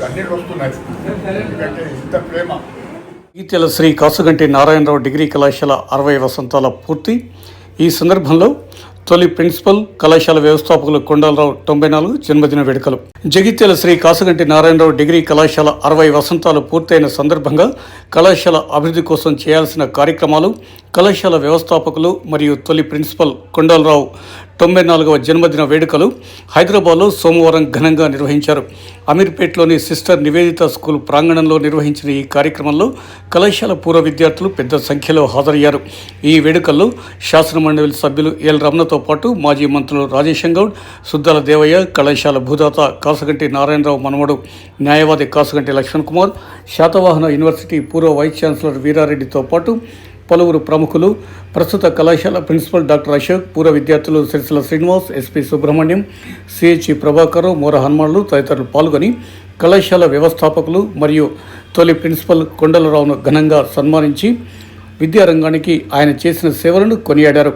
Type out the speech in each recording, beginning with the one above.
కన్నీళ్ళు వస్తున్నాయి ఎందుకంటే ఇంత ప్రేమ. ఈతెల శ్రీ కాసుగంటి నారాయణరావు డిగ్రీ కళాశాల అరవై వసంతాల పూర్తి. ఈ సందర్భంలో తొలి ప్రిన్సిపల్ కళాశాల వ్యవస్థాపకులు కొండలరావు తొంభై నాలుగు జన్మదిన వేడుకలు. జగిత్యాల శ్రీ కాసుగంటి నారాయణరావు డిగ్రీ కళాశాల అరవై వసంతాలు పూర్తయిన సందర్భంగా కళాశాల అభివృద్ధి కోసం చేయాల్సిన కార్యక్రమాలు కళాశాల వ్యవస్థాపకులు మరియు తొలి ప్రిన్సిపల్ కొండలరావు తొంభై నాలుగవ జన్మదిన వేడుకలు హైదరాబాద్లో సోమవారం ఘనంగా నిర్వహించారు. అమీర్పేట్లోని సిస్టర్ నివేదిత స్కూల్ ప్రాంగణంలో నిర్వహించిన ఈ కార్యక్రమంలో కళాశాల పూర్వ విద్యార్థులు పెద్ద సంఖ్యలో హాజరయ్యారు. ఈ వేడుకల్లో శాసనమండలి సభ్యులు ఎల్ రమణతో పాటు మాజీ మంత్రులు రాజేశం గౌడ్ సుద్దాల దేవయ్య కళాశాల భూదాత కాసగంటి నారాయణరావు మనవడు న్యాయవాది కాసగంటి లక్ష్మణ్ కుమార్ శాతవాహన యూనివర్సిటీ పూర్వ వైస్ ఛాన్సలర్ వీరారెడ్డితో పాటు పలువురు ప్రముఖులు ప్రస్తుత కళాశాల ప్రిన్సిపల్ డాక్టర్ అశోక్ పూర్వ విద్యార్థులు సిరిసిల శ్రీనివాస్ ఎస్పి సుబ్రహ్మణ్యం సిహెచ్ఈ ప్రభాకర్ మూర హనుమాన్లు తదితరులు పాల్గొని కళాశాల వ్యవస్థాపకులు మరియు తొలి ప్రిన్సిపల్ కొండలరావును ఘనంగా సన్మానించి విద్యారంగానికి ఆయన చేసిన సేవలను కొనియాడారు.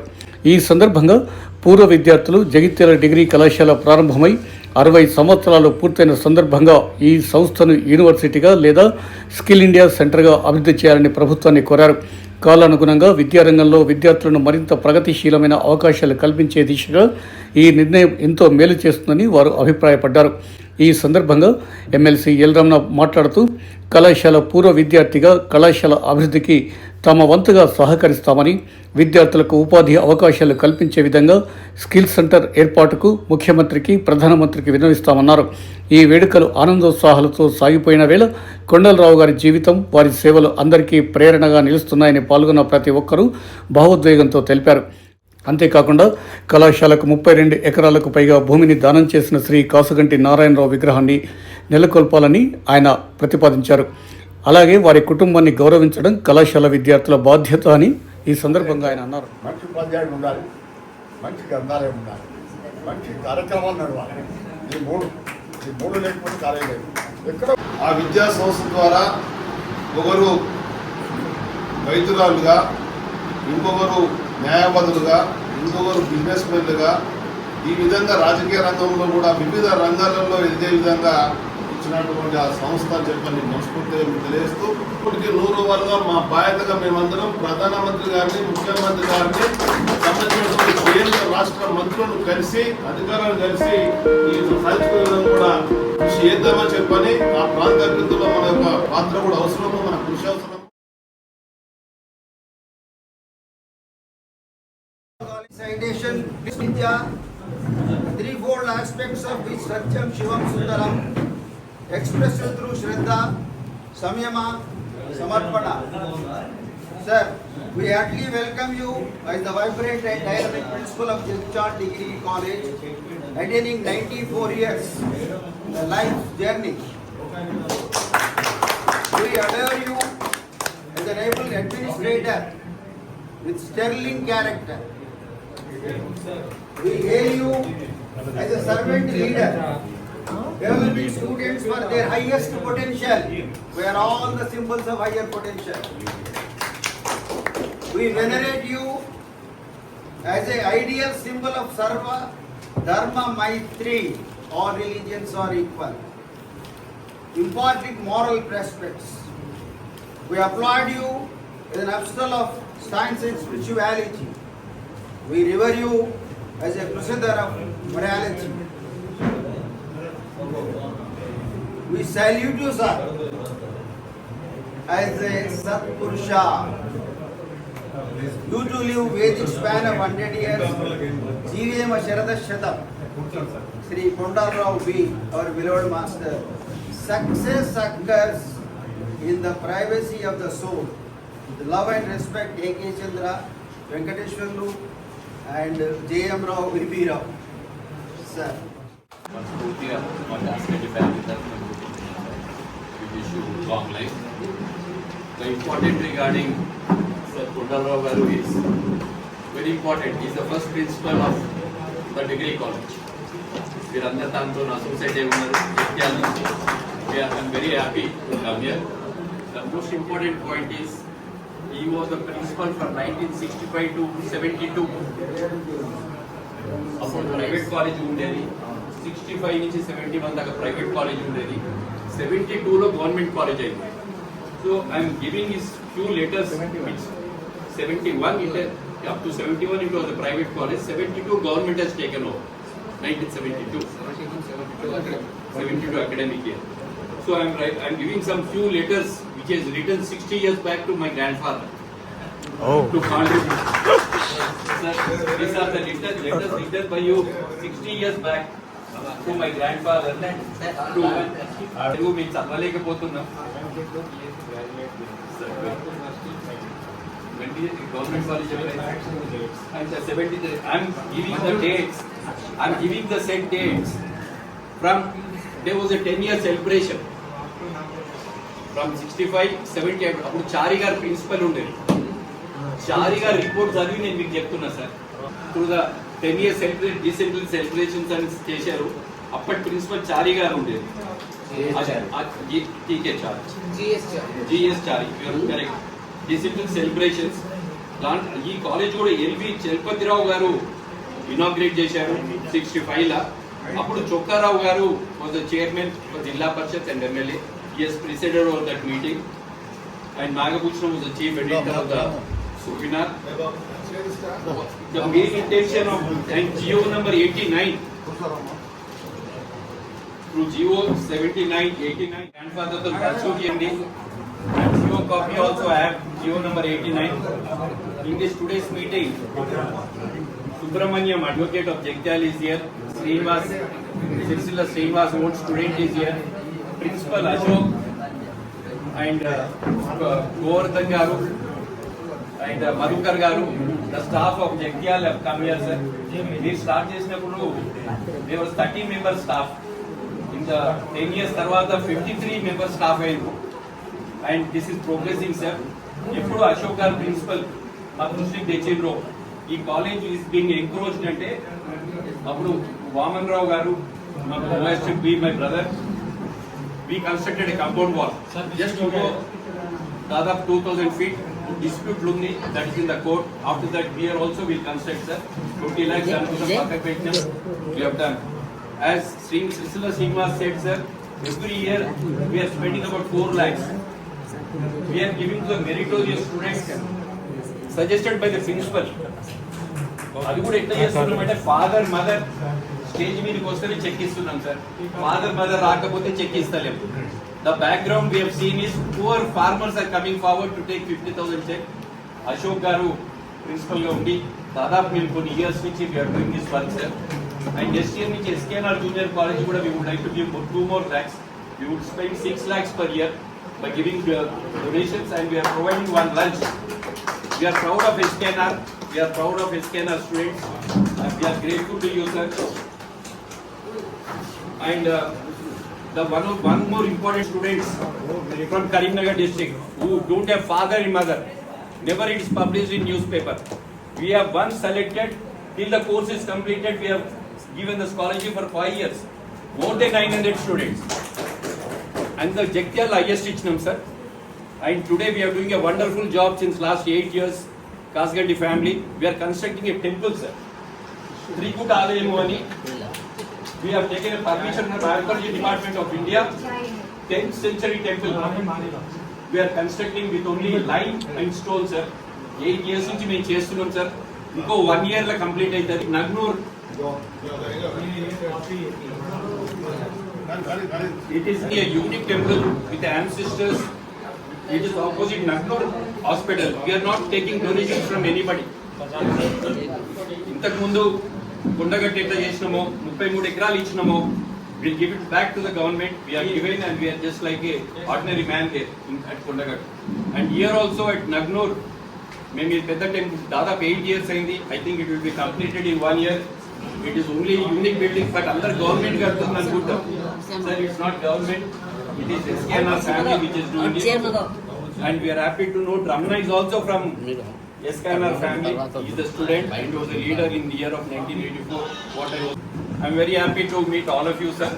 ఈ సందర్భంగా పూర్వ విద్యార్థులు జగిత్యాల డిగ్రీ కళాశాల ప్రారంభమై అరవై సంవత్సరాలు పూర్తయిన సందర్భంగా ఈ సంస్థను యూనివర్సిటీగా లేదా స్కిల్ ఇండియా సెంటర్గా అభివృద్ధి చేయాలని ప్రభుత్వాన్ని కోరారు. కాలానుగుణంగా విద్యారంగంలో విద్యార్థులను మరింత ప్రగతిశీలమైన అవకాశాలు కల్పించే దిశగా ఈ నిర్ణయం ఎంతో మేలు చేస్తుందని వారు అభిప్రాయపడ్డారు. ఈ సందర్భంగా ఎమ్మెల్సీ ఎల్ రమణ మాట్లాడుతూ కళాశాల పూర్వ విద్యార్థిగా కళాశాల అభివృద్ధికి తమ వంతుగా సహకరిస్తామని విద్యార్థులకు ఉపాధి అవకాశాలు కల్పించే విధంగా స్కిల్ సెంటర్ ఏర్పాటుకు ముఖ్యమంత్రికి ప్రధానమంత్రికి విన్నవిస్తామన్నారు. ఈ వేడుకలు ఆనందోత్సాహాలతో సాగిపోయిన వేళ కొండలరావు గారి జీవితం వారి సేవలు అందరికీ ప్రేరణగా నిలుస్తున్నాయని పాల్గొన్న ప్రతి ఒక్కరూ భావోద్వేగంతో తెలిపారు. అంతేకాకుండా కళాశాలకు ముప్పై రెండు ఎకరాలకు పైగా భూమిని దానం చేసిన శ్రీ కాసుగంటి నారాయణరావు విగ్రహాన్ని నెలకొల్పాలని ఆయన ప్రతిపాదించారు. అలాగే వారి కుటుంబాన్ని గౌరవించడం కళాశాల విద్యార్థుల బాధ్యత అని ఈ సందర్భంగా ఆయన అన్నారు. మంచి ఉపాధ్యాయుడు ఉండాలి. మంచి గ్రంథాలయం ఉండాలి. మంచి కార్యక్రమాలు నడవాలి. ఈ మూడు ఈ మూడు లేకపోతే కాలేజ్ లేదు. ఎక్కడ ఆ విద్యా సంస్థ ద్వారా ఒకరు రైతురాలుగా ఇంకొకరు న్యాయవాదులుగా ఇంకొకరు బిజినెస్ మెన్లుగా ఈ విధంగా రాజకీయ రంగంలో కూడా వివిధ రంగాలలో ఎదిగే విధంగా వచ్చినటువంటి ఆ సంస్థ చెప్పని మనస్ఫూర్తిగా మీకు తెలియజేస్తూ ఇప్పటికీ నూరు వరగా మా బాధ్యతగా మేమందరం ప్రధానమంత్రి గారిని ముఖ్యమంత్రి గారిని సంబంధించినటువంటి కేంద్ర రాష్ట్ర మంత్రులను కలిసి అధికారులను కలిసి సాధించుకునే కూడా కృషి చేద్దామని చెప్పని ఆ ప్రాంత అభివృద్ధిలో మన యొక్క పాత్ర కూడా అవసరము మన కృషి అవసరం citation Vidya, threefold aspects of which Satyam Shivam Sundaram, expressed through Shraddha, Samyama, Samarpana. Sir, we heartily welcome you as the vibrant and dynamic principal of Jagchan Degree College, attaining 94 years, the life journey. We adore you as an able administrator with sterling character. We hail you as a servant leader, developing students for their highest potential. We are all the symbols of higher potential. We venerate you as a ideal symbol of Sarva Dharma Maitri. All religions are equal. Imparting moral prospects. We applaud you as an apostle of science and spirituality. We revere you as a crusader of morality. We salute you, sir, as a Satpurusha. You to live Vedic span of 100 years, Jivema Sharada Shatam. Sri Kondarrao B, our beloved master. Success occurs in the privacy of the soul. With love and respect, A.K. Chandra, Venkateshwarlu, and J.M. Rao, Virbi Rao. Sir. మనస్ఫూర్తిగా మా hospital family తరఫున we wish you long life. The important regarding Sir Kundarrao Garu is very important. He is the first principal of the degree college. మీరందరూ దాంతో associate అయి ఉన్నారు జగిత్యాల నుంచి we are I'm very happy to come here the most important point is he was the principal from nineteen sixty five to seventy two అప్పుడు private college ఉండేది sixty five నుంచి seventy one దాకా private college ఉండేది. Seventy టూలో government college అయింది. So I'm giving is few letters seventy one it up to seventy one it was private college seventy two government he's taken over nineteen seventy two seventy two academic year so I'm right I'm giving some few letters which is return sixty years back to my grand father to contribute. Sir, these are the letters, letters written by you sixty years back. To my grand father Telugu మేము చదవలేకపోతున్నాం. Government college and seventy I'm giving the dates I'm giving the set dates from they was a ten year celebration from sixty five seventy అప్పుడు చారి గారు principal ఉండేది చారి గారు report చదివి నేను మీకు చెప్తున్నా sir through the ten years celebrate decentral celebrations అని చేశారు. అప్పటి ప్రిన్సిపల్ చారి గారు ఉండేది. TK Chari. GS Chari. Correct decentral celebrations దాంట్లో ఈ కాలేజ్ కూడా ఎల్వి చలపతిరావు గారు ఇనాగ్రేట్ చేశారు సిక్స్టీ ఫైవ్ లా. అప్పుడు చొక్కారావు గారు was the chairman Zilla Parishad and MLA as presided over that meeting and Nagabhushanam was the chief editor of the सुपिनाथ the main intention of and Jio number 89 through Jio 79 89 grandfather तो दर्शो की Andy Jio copy also I have Jio number 89 in this today's meeting Subramanyam advocate of Jagtial is here Srinivas Sirisilla Srinivas own student is here principal Ashok and Govardhan garu and Madhukar garu the staff of Jagtial come here sir. మీరు start చేసినప్పుడు there were thirty member staff in the ten years తర్వాత fifty three member staff అయ్యారు. And this is progressing sir ఎప్పుడు Ashok garu principal మా దృష్టికి తెచ్చిండ్రో. ఈ college is being encroached అంటే అప్పుడు Vaman Rao garu be my brother compound wall. Just to go దాదాపు టూ థౌసండ్ ఫీట్ డిస్ప్యూట్ ఉంది that is in the court after that year also will construct sir twenty lakhs అనుకున్న we have done. As Sri Srisila Shri Sirisilla Srinivas said sir every year we are spending about four lakhs we are giving to the meritorious students suggested by the principal అది కూడా ఎట్లా చేస్తున్నాం అంటే father mother stage మీదకి వస్తేనే check ఇస్తున్నాం sir father mother రాకపోతే check ఇస్తలేము The background we have seen is poor farmers are coming forward to take 50,000 check. Ashok Garu, principal గా ఉండి దాదాపు మేము కొన్ని ఇయర్స్ నుంచి we are doing this work sir and next year నుంచి SKNR junior college కూడా we would like to give two more lakhs we would spend six lakhs per year by giving donations and we are providing one lunch We are proud of we are We are proud of we are grateful And we are and the one, of- one more important students from Karimnagar district who don't have father and mother. Never it is published in newspaper. We have one selected till the course is completed. We have given the scholarship for five years. More than 900 students. And the Jagtial highest Ichnam, sir. And today we are doing a wonderful job since last eight years. Kasgandi family, we are constructing a temple, sir. Trikut Alayamu ani. We have taken a permission from Archaeology Department of India. 10th century temple. We are constructing with only lime and stone, sir. Eight years నుంచి మేము చేస్తున్నాం sir ఇంకో one year లో complete అవుతుంది నగ్నూర్ It is a unique temple with the ancestors. It is opposite Nagnur Hospital. We are not taking donations కొండగట్టి ఎట్లా చేసినామో ముప్పై మూడు ఎకరాలు ఇచ్చినామో will give it back to the government we are given and we are just like a ordinary man there at Kondagattu and year also at Nagnur మేము ఈ పెద్ద temple దాదాపు eight years అయింది. I think it will be completed in one year it is only unique building but అందరు government కడుతుంది అనుకుంటాం sir it's not government it is SKNR family which is doing and we are happy to note Ramana is also S. Kainar family. He is a student and was a leader in the year of 1984. What I was. I'm very happy to meet all of you, sir,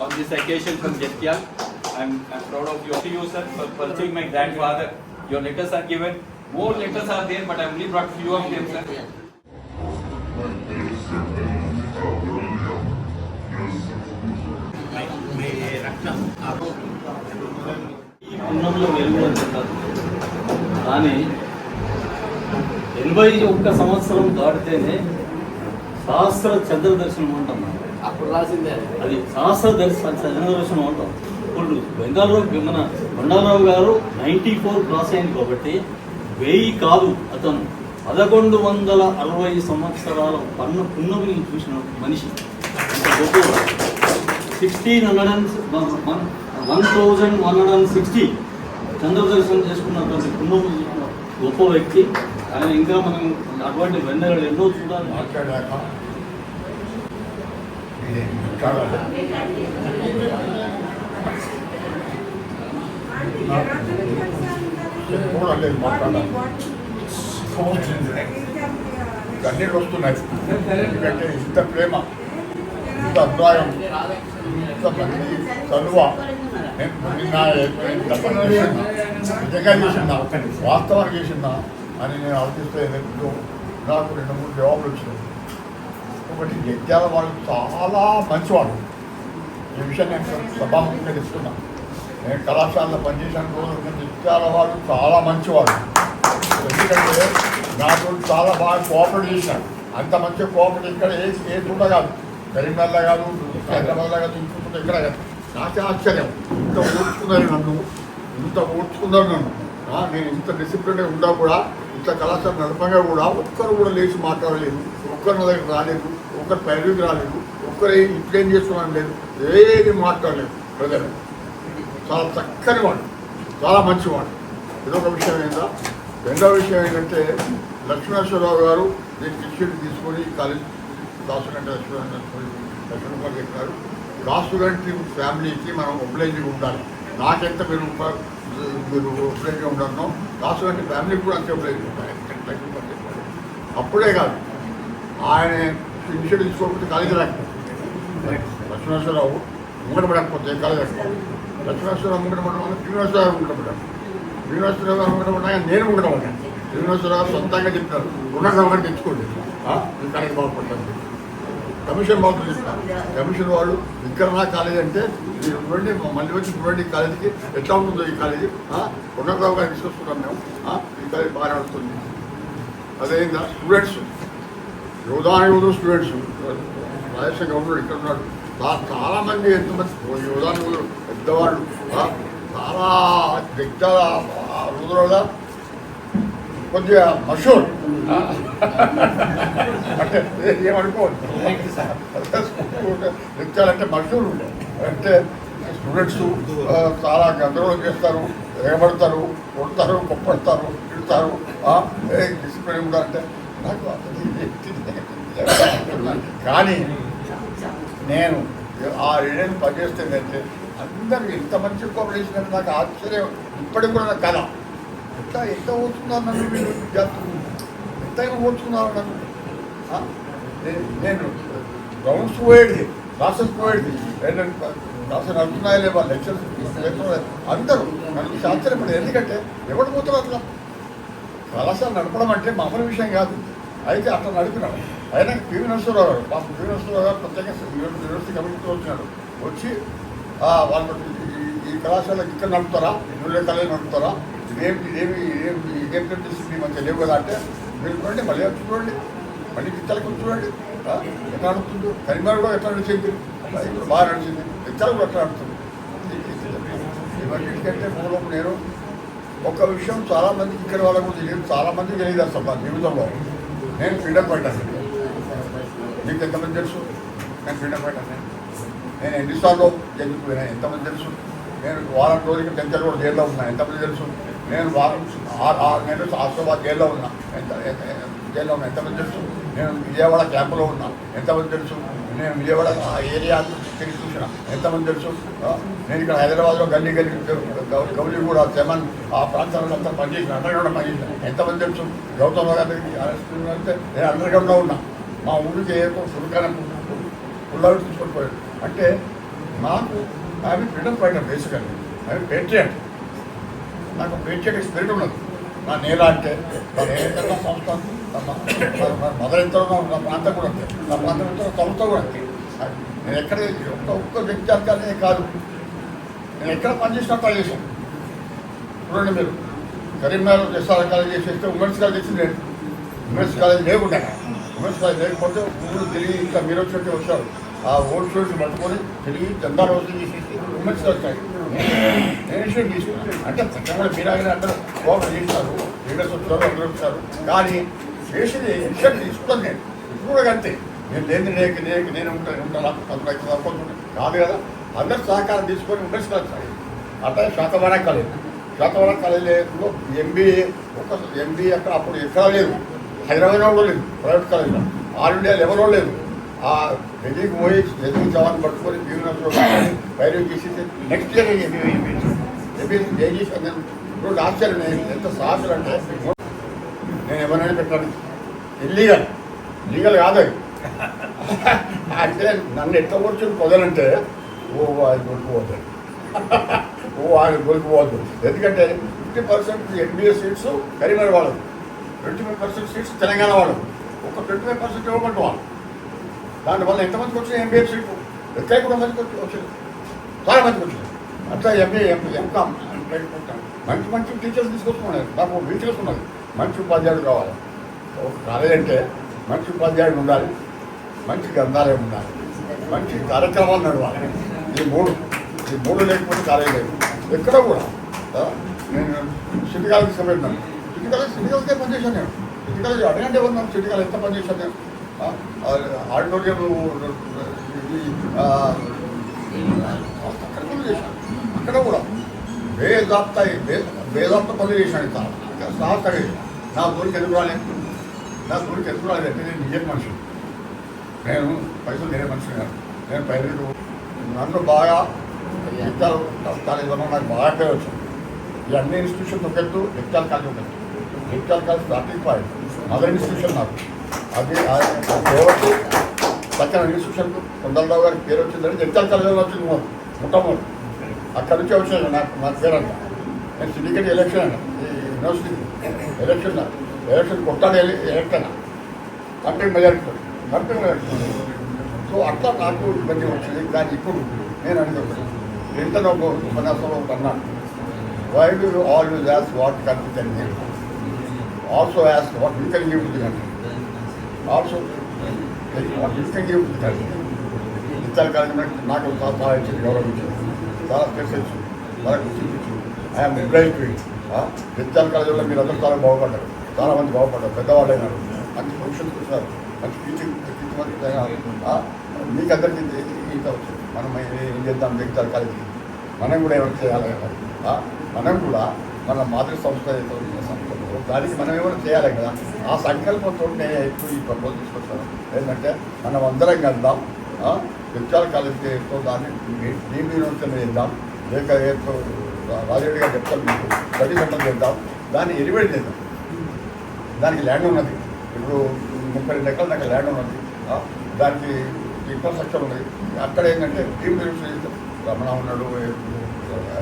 on this occasion from Jethia. I'm, proud of you, you sir, for pursuing my grandfather. Your letters are given. More letters are there, but I only brought few of them, sir. కానీ ఎనభై ఒక్క సంవత్సరం దాటితేనే సహస్ర చంద్ర దర్శనం అంటాం. అప్పుడు రాసిందే అది. సహస్ర దర్శనం చంద్ర దర్శనం అంటాం ఇప్పుడు బెంగాలరావు మన కొండారావు గారు నైంటీ ఫోర్ క్రాస్ అయింది కాబట్టి వెయ్యి కాదు అతను పదకొండు వందల అరవై సంవత్సరాల పన్న పున్నమిని చూసిన మనిషి sixteen hundred and one thousand one hundred and sixty చంద్ర దర్శనం చేసుకున్నటువంటి పున్నమి చూసిన గొప్ప వ్యక్తి. ఆయన ఇంకా మనం అటువంటి వెన్నెలు ఎన్నో చూడాలి. మాట్లాడాక. ఇది కన్నీళ్ళు వస్తున్నాయి. ఎందుకంటే ఇంత ప్రేమ ఇంత అభిప్రాయం ఇంత మంది చదువ నేను పొందినా నిజంగా చేసిందా వాస్తవానికి చేసిందా? అని నేను ఆలోచిస్తే ఎప్పుడు నాకు రెండు మూడు జవాబులు వచ్చినాయి. ఒకటి జగ్యాల వాళ్ళు చాలా మంచివాడు ఈ విషయం నేను సభాముఖంగా చెప్తున్నా. నేను కళాశాలలో పనిచేసిన రోజు జగ్యాల వాళ్ళు చాలా మంచివాడు ఎందుకంటే నాకు చాలా బాగా కోఆపరేట్ చేశాడు అంత మంచి కోఆపరేట్ ఇక్కడ ఏ ఏ కాదు. కరీంనగర్లో కాదు హైదరాబాద్లో కాదు ఇంకొకటి ఇక్కడ కాదు. నాకే ఆశ్చర్యం. ఇంకా ఊరుకున్నారు నన్ను. ఇంత ఓడ్చుకున్నారు నన్ను. నేను ఇంత డిసిప్లిన్గా ఉన్నా కూడా ఇంత కళాశాల నడపంగా కూడా ఒక్కరు కూడా లేచి మాట్లాడలేదు. ఒక్కరు నా దగ్గర రాలేదు ఒక్కరు పైరుకి రాలేదు ఒక్కరు ఏం ఇట్లేం చేస్తున్నాను లేదు ఏది మాట్లాడలేదు ప్రజలు. చాలా చక్కని వాడు చాలా మంచివాడు ఇదొక విషయం ఏందా రెండవ విషయం ఏంటంటే లక్ష్మణేశ్వరరావు గారు దీనికి ఇన్స్టిట్యూట్ తీసుకొని కాలేజ్ కాసుగంటి లక్ష్మణ లక్ష్మణ గారు చెప్పినారు కాసుగంటి ఫ్యామిలీకి మనం ఒబ్లైజ్గా ఉండాలి. నాకెంత మీరు మీరు ఒబ్లైజ్గా ఉండను కాసుగంటి ఫ్యామిలీకి కూడా అంతే ఉపయోగం ఉంటాయి చెప్పారు అప్పుడే కాదు. ఆయన ఇనిషియేటివ్ తీసుకోకపోతే కాలేజీ రాకపోతే. లక్ష్మీనరసరావు ముంగట పడకపోతే కాలేజీ రాకపోతే. లక్ష్మణేశ్వరరావు ముంగట పడడం శ్రీనివాసరావు ముంగట పడ్డాడు శ్రీనివాసరావు ముంగట పడ్డా నేను ముంగట పడ్డాను శ్రీనివాసరావు సొంతంగా చెప్పినారు రుణరావు తెచ్చుకోండి. ఆ, బాగుపడ్డాను కమిషన్ బాగుంటుంది చెప్తాను కమిషన్ వాళ్ళు ఇక్కడ కాలేజ్ అంటే మీరు చూడండి మళ్ళీ వచ్చి చూడండి ఈ కాలేజీకి. ఎట్లా ఉంటుందో ఈ కాలేజీ? రుణరావు గారు తీసుకొస్తున్నాం మేము. ఈ కాలేజీ బాగా నడుస్తుంది. అదేవిధంగా స్టూడెంట్స్. యువదాన యువత స్టూడెంట్స్. రాజేశ్వర గవర్నమెంట్ ఇక్కడ ఉన్నాడు. చాలామంది చాలా ఎంతమంది యువదాన యోధులు పెద్దవాళ్ళు. చాలా వ్యక్తుల రోజులలో కొద్దిగా మషూర్. అంటే ఏమనుకోవద్దు. వ్యక్తులంటే మషూర్ ఉండే. అంటే స్టూడెంట్స్ చాలా గందరగోళం చేస్తారు ఎగబడతారు కొడతారు కొప్పడతారు తిడతారు. డిసిప్లిన్ ఉండాలంటే నాకు కానీ నేను ఆ ఏడేళ్ళు పనిచేస్తే ఏంటంటే అందరూ ఎంత మంచి కోఆపరేషన్ నాకు ఆశ్చర్యం. ఇప్పటికి కూడా నాకు కళ. ఎంత ఎంత ఓచుకున్నారు నన్ను మీరు విద్యార్థులు ఎంతైనా ఓచుకున్నారు నన్ను నేను- గ్రౌండ్స్ పోయేది క్లాసెస్ పోయేది క్లాసెస్ నడుతున్నాయా లేవా లెక్చర్స్ అందరూ నన్ను ఆశ్చర్యపడేది ఎందుకంటే ఎవడు పోతారు అట్లా కళాశాల నడపడం అంటే మామూలు విషయం కాదు అయితే అట్లా నడిపినాడు అయినా పివి నరసింహరావు గారు పాపం పివి నరసింహరావు గారు ప్రత్యేక యూనివర్సిటీ కమిటీతో వచ్చినాడు వచ్చి వాళ్ళు ఈ- ఈ కళాశాలకు ఇక్కడ నడుపుతారా? న్యూలే కాలేజ్ నడుపుతారా? ఇదేమి ఇదేమి ఇదేమి ఇదేం కనిపిస్తుంది మంచిగా లేవు కదా అంటే మీరు చూడండి మళ్ళీ వచ్చి చూడండి. మళ్ళీ పిచ్చలకి చూడండి. ఎట్లా నడుపుతుందో కరీంనగర్ కూడా ఎట్లా నడిచింది? ఇప్పుడు బాగా నడిచింది. పిచ్చలు కూడా ఎట్లా నడుస్తుంది? ఇవన్నిటికంటే పూర్వం నేను ఒక విషయం చాలామంది ఇక్కడ వాళ్ళకు తెలియదు. చాలామందికి తెలియదు అసలు నా జీవితంలో. నేను ఫ్రీడమ్ ఫైటర్. మీకు ఎంతమంది తెలుసు? నేను ఫ్రీడమ్ ఫైటర్. నేను ఎన్నిసార్లు జైలుకు పోయినా? ఎంతమంది తెలుసు? నేను వారం రోజులకి పెంచలు కూడా జైల్లో ఉన్నా. ఎంతమంది తెలుసు? నేను వారం ఆరు ఆరు నెలలు ఆశ్రమాబాద్ జైల్లో ఉన్నా. ఎంత జైల్లో ఉన్నా. ఎంతమంది తెలుసు? నేను విజయవాడ క్యాంపులో ఉన్నా. ఎంతమంది తెలుసు? నేను విజయవాడ ఆ ఏరియా తిరిగి చూసిన. ఎంతమంది తెలుసు? నేను ఇక్కడ హైదరాబాద్లో గల్లీ గల్లీ గౌలి కూడా సెమన్ ఆ ప్రాంతాల్లో అంతా పనిచేసిన అండర్గ్రౌండ్ పనిచేసిన. ఎంతమంది తెలుసు? గౌతమ్ గారి అంటే నేను అండర్గ్రౌండ్లో ఉన్నా. మా ఊరికి ఏదో సురకాన పుల్లాడు తీసుకొని పోయాడు అంటే నాకు ఆమె ఫ్రీడమ్ ఫైటర్ బేసికల్లీ. ఆమె పేట్రియట్ నాకు పేట్రియట్ స్పిరిట్ ఉన్నది. నా నేల అంటే నా నేల ఎంత సంస్థ మదర్ ఎంత నా ప్రాంతం కూడా అంతే. నా ప్రాంతం ఎంత సంస్థ కూడా అంతే. నేను ఎక్కడ ఒక్క ఒక్క వ్యక్తి అనే కాదు. నేను ఎక్కడ పనిచేసినా ట్రై చేశాను. చూడండి మీరు. కరీంనగర్ ఎస్ఆర్ కాలేజ్ చేసేస్తే ఉమెన్స్ కాలేజ్ చేసింది నేను. ఉమెన్స్ కాలేజ్ లేకుండా. ఉమెన్స్ కాలేజ్ లేకపోతే ఊరు తిరిగి ఇంకా మీరు వచ్చినట్టు వచ్చారు. ఆ ఓల్డ్ స్టూడెంట్స్ పట్టుకొని తిరిగి చందా రోజు చేసేసి ఉమెన్స్ కాలేజ్ నేను ఇష్యూ అంటే చట్టంలో మీరాగిన అందరూ కోపం చేశారు లీడర్స్ కానీ చేసేది ఇష్యూ తీసుకున్నాను నేను ఇప్పుడు అంతే. నేను లేని లేక లేక నేను ఉంటాను ఉంటాను అందులో తప్పకుండా కాదు కదా. అందరు సహకారం తీసుకొని ఉమెన్స్ సార్ అట్లా శాతవాన కాలేజ్ శాతవాన కాలేజీలో ఎంబీఏ ఒక ఎంబీఏ అక్కడ అప్పుడు ఎక్కడ లేదు. హైదరాబాద్లో లేదు. ప్రైవేట్ కాలేజ్లో. ఆల్ ఇండియా లెవెల్లో లేదు ఆ ఢిల్లీకి పోయి ఎదుగు జవాన్ పట్టుకొని బీవీనర్స్లో బయలుకి చేసేసి నెక్స్ట్ ఇయర్ చెప్పేసి ఎంబీఏ ఏం నేను ఇప్పుడు ఆశ్చర్యం నేను ఎంత సాహసం అంటే నేను ఎవరైనా పెట్టాను ఇల్లీగల్ లీగల్ కాదు అది. అంటే నన్ను ఎట్లా కూర్చొని పొదలంటే ఓ ఆయన కొనుక్కోవద్దు ఓ ఆయన కొనుక్కోవద్దు ఎందుకంటే fifty percent MBA seats Karimnagar వాళ్ళకు twenty five percent seats Telangana వాళ్ళకు ఒక ట్వంటీ ఫైవ్ పర్సెంట్ ఇవ్వమంటు వాళ్ళు. దానివల్ల ఎంతమందికి వచ్చినాయి? ఎంబీఏ సీట్లు ఎక్కడ కూడా మందికి వచ్చింది. చాలా మందికి వచ్చింది. అట్లా ఎంబీఏ ఎంకామ్ మంచి మంచి టీచర్స్ తీసుకొచ్చుకున్నారు నాకు టీచర్స్ ఉన్నది మంచి ఉపాధ్యాయుడు కావాలి. ఒక కాలేజ్ అంటే మంచి ఉపాధ్యాయుడు ఉండాలి. మంచి గ్రంథాలయం ఉండాలి. మంచి కార్యక్రమాలు నడవాలి. ఈ మూడు ఈ మూడు లేకపోతే కాలేజ్ లేదు. ఎక్కడ కూడా నేను సిటీ కాలేజ్ తీసుకుపెట్టినాను సిటీ కాలేజ్ సిటీ కాలేజ్కే పనిచేశాను నేను. సిటీ కాలేజ్ అడగండి ఎవరు నాకు సిటీ కాలేజ్ ఎంత పనిచేశాను నేను? ఆడిటోరియం ఇది, అక్కడ పనులు చేశాను అక్కడ కూడా వేదాప్త వేదాప్త పనులు చేశాను ఇంకా నా ఊరికి ఎందుకు రాలేదు నా ఊరికి ఎందుకు రాలేదు నేను నిజం మనిషి నేను పైసలు నేనే మనిషిని కాదు నేను పైరు నన్ను బాగా ఎక్కాలు కాలేజీలో నాకు బాగా పేరు వచ్చింది ఈ అన్ని ఇన్స్టిట్యూషన్ ఒకట్టు ఎక్కాల్ కాలేజ్ ఒకటి ఎక్కాల్ college starting point mother institution నాకు అది కాబట్టి పక్కన ఇన్స్టిట్యూషన్ కొండలరావు గారికి పేరు వచ్చిందని ఎక్కాల్ కాలేజీలో వచ్చింది మొదలు మొట్టమొదటి అక్కడ నుంచి వచ్చాను నాకు మా పేరు అంట నేను సిండికేట్ ఎలక్షన్ అన్న ఈ యూనివర్సిటీ. ఎలక్షన్ ఎలక్షన్ కొట్టాలి ఎలక్ట్ అన్న. Company majority company majority so అట్లా నాకు ఇబ్బంది వచ్చింది కానీ ఇప్పుడు నేను అడిగి ఎంత ఒక ఉపన్యాసంలో ఒకటి అన్నాను why do you always ask what country also ask what you can give to country also what you can నాకు చాలా సహాయం ఇచ్చింది గౌరవించింది చాలా స్పేస్ ఇచ్చింది చాలా గుర్తించింది ఐఎమ్ ఎంప్లాయీ విద్యాల కాలేజీలో మీరు అందరూ చాలా బాగుపడ్డారు చాలా మంది బాగుపడ్డారు పెద్దవాళ్ళు అయినారు మంచి పొజిషన్స్ వచ్చారు మంచి టీచింగ్ మీకు అందరికీ ఈత వచ్చింది మనం ఏం చేద్దాం విద్యాల కాలేజీకి మనం కూడా ఎవరు చేయాలి మనం కూడా మన మాతృ సంస్థ ఉన్న సంస్థ దానికి మనం ఏమైనా చేయాలి కదా ఆ సంకల్పంతో నేను ఎక్కువ ఈ ప్రపోజ్ తీసుకొస్తాను ఏంటంటే మనం అందరం కలుద్దాం విద్యాల కాలేజీతో దాన్ని డీమ్ యూనివర్సిటీ చేద్దాం లేక ఏదో రాజరెడ్డి గారు చెప్తారు మీకు స్టడీ సంబంధం చేద్దాం దాన్ని ఎలివేట్ చేద్దాం దానికి ల్యాండ్ ఉన్నది ఇప్పుడు ముప్పై రెండు ఎకరాలు నాకు ల్యాండ్ ఉన్నది దానికి ఇన్ఫ్రాస్ట్రక్చర్ ఉన్నది అక్కడ ఏంటంటే టీమ్ యూనివర్సిటీ రమణ ఉన్నాడు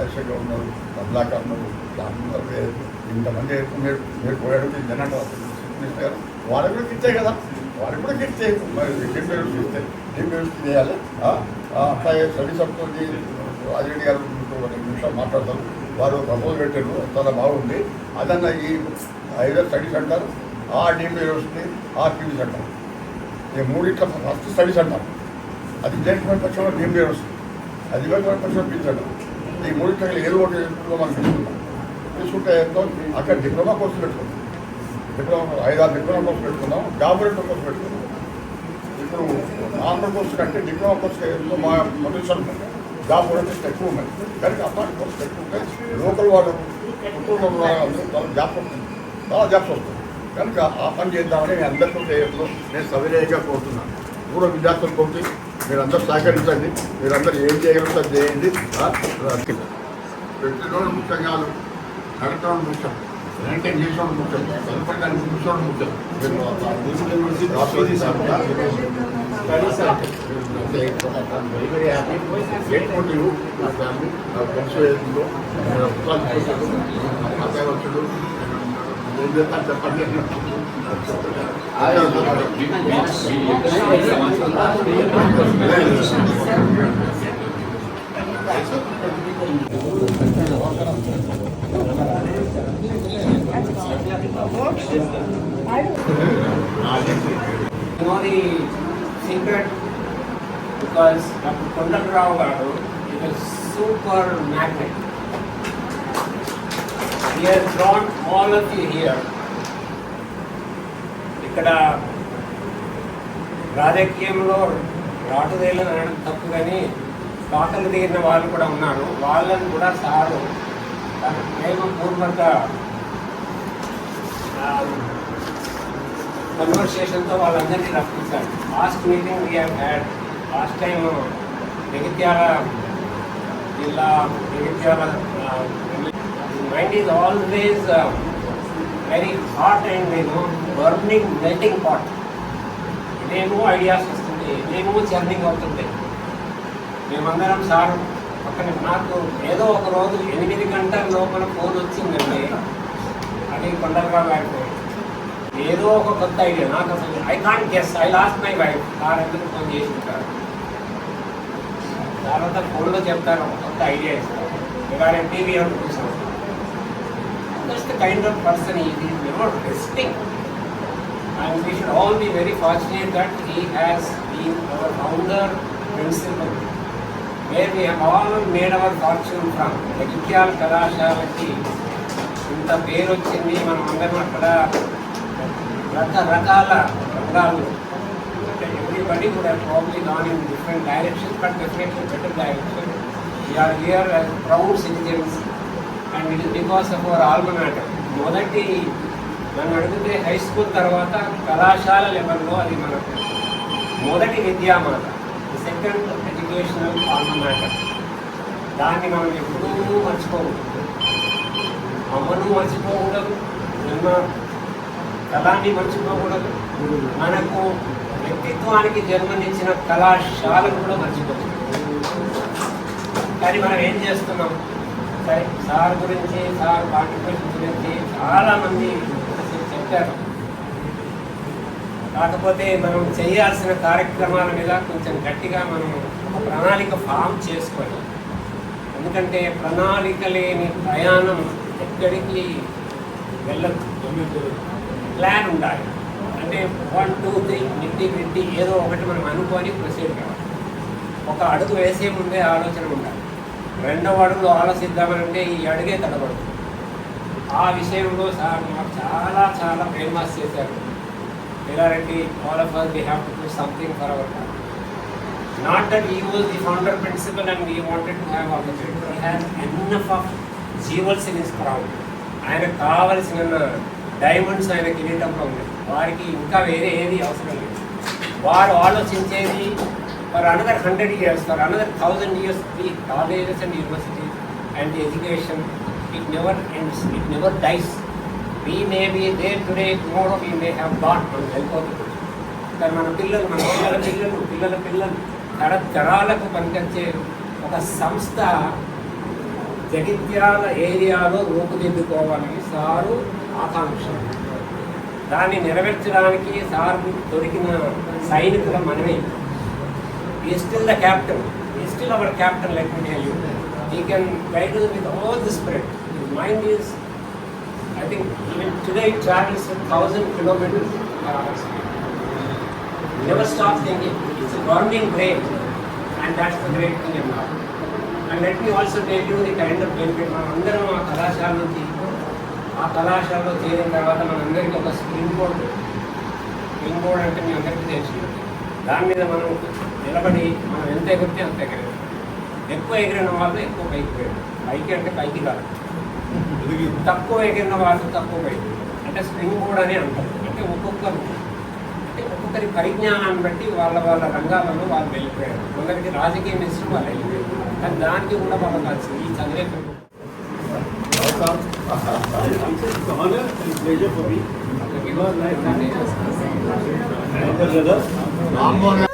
ఐశ్వర్య ఉన్నాడు కమలాక ఉన్నాడు ఇంతమంది మీరు మీరు పోయాడు జనాలు గారు వాళ్ళకి కూడా కిచ్చే కదా. వాళ్ళకి కూడా కిచ్చే మరి టీమ్ యూనివర్సిటీ ఇస్తే టీమ్ చేయాలి. అట్లాగే స్టడీ సబ్జెక్ట్ రాజరెడ్డి గారు ఒక నిమిషం మాట్లాడతారు. వారు ప్రపోజ్ పెట్టారు. చాలా బాగుంది. అదన్న ఈ ఐదో స్టడీ సెంటర్ ఆ డీమ్ యూనివర్సిటీ ఆ టీవీ సెంటర్ ఈ మూడిట్ల ఫస్ట్ స్టడీ సెంటర్ అది జైంట్ పక్షంలో డీమ్ యూనివర్సిటీ అది ఇవ్వకపోయిన పక్షంలో టీవీ సెంటర్ ఈ మూడిట్ల ఏదో ఒకటి మనం తీసుకుంటాం తీసుకుంటే ఎంతో అక్కడ డిప్లొమా కోర్సు పెట్టుకుంటాం డిప్లొమా ఐదారు డిప్లొమా కోర్సు పెట్టుకుందాం. జాబ్ కోర్సు పెట్టుకుందాం. ఇప్పుడు నార్మల్ కోర్సు కంటే డిప్లొమా కోర్సు మా ఉంది జాబ్ పొటెన్షియల్ ఎక్కువ ఉన్నాయి. కానీ అట్లాంటి కోర్సు ఉంటాయి లోకల్ వాళ్ళు ఉన్న వాళ్ళు చాలా జాబ్ వస్తుంది. చాలా జాబ్స్ వస్తుంది. కనుక ఆ పని చేద్దామని నేను అందరితో చేయడంలో నేను సవినయంగా కోరుతున్నాను. పూర్వ విద్యార్థులు కోరి మీరందరూ సహకరించండి. మీరందరూ ఏం చేయగలుగుతారు చేయండి. ఆ, పెట్టినోడు ముఖ్యం కాదు నడటం ముఖ్యం మెయింటైన్ చేసుకోవడం ముఖ్యం సరిపడడానికి కూర్చోవడం ముఖ్యం. మీరు very very happy grateful to you నా ఫ్యామిలీ నా ఫ్రెండ్స్ ఏదో అత్తయ్య వచ్చాడు ఏం చేస్తాను చెప్పండి Modi secret because doctor Kondalarao garu it super magnet here drawn all of you here ఇక్కడ రాజకీయంలో రాటుదేళ్ళు అనడం తప్పు కానీ పాటలు దిగిన వాళ్ళు కూడా ఉన్నారు. వాళ్ళని కూడా సారు తన ప్రేమపూర్వక కన్వర్సేషన్తో వాళ్ళందరినీ రప్పించారు last meeting we had last time Jagtial Zilla Jagtial mind is always very hot and నేను బర్నింగ్ మెల్టింగ్ పాట్ ఇదేమో ఐడియాస్ వస్తుంది ఇదేమో చర్నింగ్ అవుతుంది మేమందరం సార్ అక్కడ నాకు ఏదో ఒక రోజు ఎనిమిది గంటల లోపల ఫోన్ వచ్చిందండి. అది కొండలరావు గారి ఏదో ఒక కొత్త ఐడియా నాకు అసలు I can't guess I lost my wife sir ఎందుకు ఫోన్ చేసి ఉంటారు తర్వాత ఫోన్లో చెప్తారు ఒక కొత్త ఐడియా ఇస్తారు ఇవాళ టీవీ అని కూర్చోండి జస్ట్ కైండ్ ఆఫ్ పర్సన్ ఇది he is. He we should all And very fortunate that he has been our founder principal been our founder made our we have Jagtial కళాశాలకి ఇంత పేరు వచ్చింది మనం అందరం అక్కడ. రకరకాల రంగాలు. ఎవ్రీబడి కూడా probably non in different direction but definitely better direction we are here as proud citizens and it is because of our alma mater మొదటి నన్ను అడిగితే హై స్కూల్ తర్వాత కళాశాల లెవెల్లో అది మనకు. మొదటి విద్యామాత. సెకండ్ ఎడ్యుకేషనల్ ఆల్మ మ్యాటర్ దాన్ని మనం ఎప్పుడూ మర్చిపోకూడదు. అమ్మను మర్చిపోకూడదు. జన్మ కళాన్ని మర్చిపోకూడదు. మనకు వ్యక్తిత్వానికి జన్మనిచ్చిన కళాశాలను కూడా మర్చిపోకూడదు. కానీ మనం ఏం చేస్తున్నాం? సరే సార్ గురించి సార్ కాంట్రిబ్యూషన్ గురించి చాలామంది చెప్పారు. కాకపోతే మనం చేయాల్సిన కార్యక్రమాల మీద కొంచెం గట్టిగా మనం ప్రణాళిక ఫామ్ చేసుకొని ఎందుకంటే ప్రణాళిక లేని ప్రయాణం ఎక్కడికి వెళ్ళదు. ప్లాన్ ఉండాలి. అంటే వన్ టూ త్రీ నిట్టి నిట్టి ఏదో ఒకటి మనం అనుకొని ప్రొసీడ్ కావాలి. ఒక అడుగు వేసే ముందే ఆలోచన ఉండాలి. రెండవ అడుగులో ఆలోచిద్దామనంటే ఈ అడుగే తడబడుతుంది ఆ విషయంలో సార్ మాకు చాలా చాలా ఫేమస్ చేశారు. ఎలాంటి all of us we have to do something for our not that he was the founder principal and we wanted to have all the credit He has enough of jewels in is crowd ఆయన కావలసిన diamonds ఆయన కిరీటంలో ఉన్నాయి. వారికి ఇంకా వేరే ఏది అవసరం లేదు. వారు ఆలోచించేది for another hundred years for another thousand years the colleges and universities and education it never ends it never dies we may be they today tomorrow we may have got మనం వెళ్ళిపోతుంది కానీ మన పిల్లలు మన పిల్లల పిల్లలు పిల్లల పిల్లలు. తరతరాలకు పనికొచ్చే ఒక సంస్థ జగిత్యాల ఏరియాలో రూపుదిద్దుకోవాలని సారు ఆకాంక్ష దాన్ని నెరవేర్చడానికి సార్ దొరికిన సైనికుల మనమే. ఈ స్టిల్ ద క్యాప్టెన్ ఈ still our captain like me you he can guide with all the spirit mind is I think even today it travels a thousand kilometers. Never stop thinking. Burning brain, and that's the great thing about it. And let me also tell you the kind of benefit మనందరం ఆ కళాశాల నుంచి ఆ కళాశాలలో చేరిన తర్వాత మనందరికీ ఒక స్ప్రింగ్ బోర్డ్ స్ప్రింగ్ బోర్డ్ అంటే మీ అందరికీ తెలుసు దాని మీద మనం నిలబడి మనం ఎంత ఎగిరితే అంత ఎగరేది ఎక్కువ ఎగిరిన వాళ్ళు ఎక్కువ పైకి పోయారు. పైకి అంటే పైకి కాదు. తక్కువ ఎగిరిన వాళ్ళు తక్కువ పైకి అంటే స్ప్రింగ్ బోర్డ్ అని అంటారు. అంటే ఒక్కొక్కరు అంటే ఒక్కొక్కరి పరిజ్ఞానాన్ని బట్టి వాళ్ళ వాళ్ళ రంగాలలో వాళ్ళు వెళ్ళిపోయారు. కొందరికి రాజకీయం ఇష్టం వాళ్ళు వెళ్ళిపోయారు. కానీ దానికి కూడా వాళ్ళకి కలిసి ఈ చదివే It's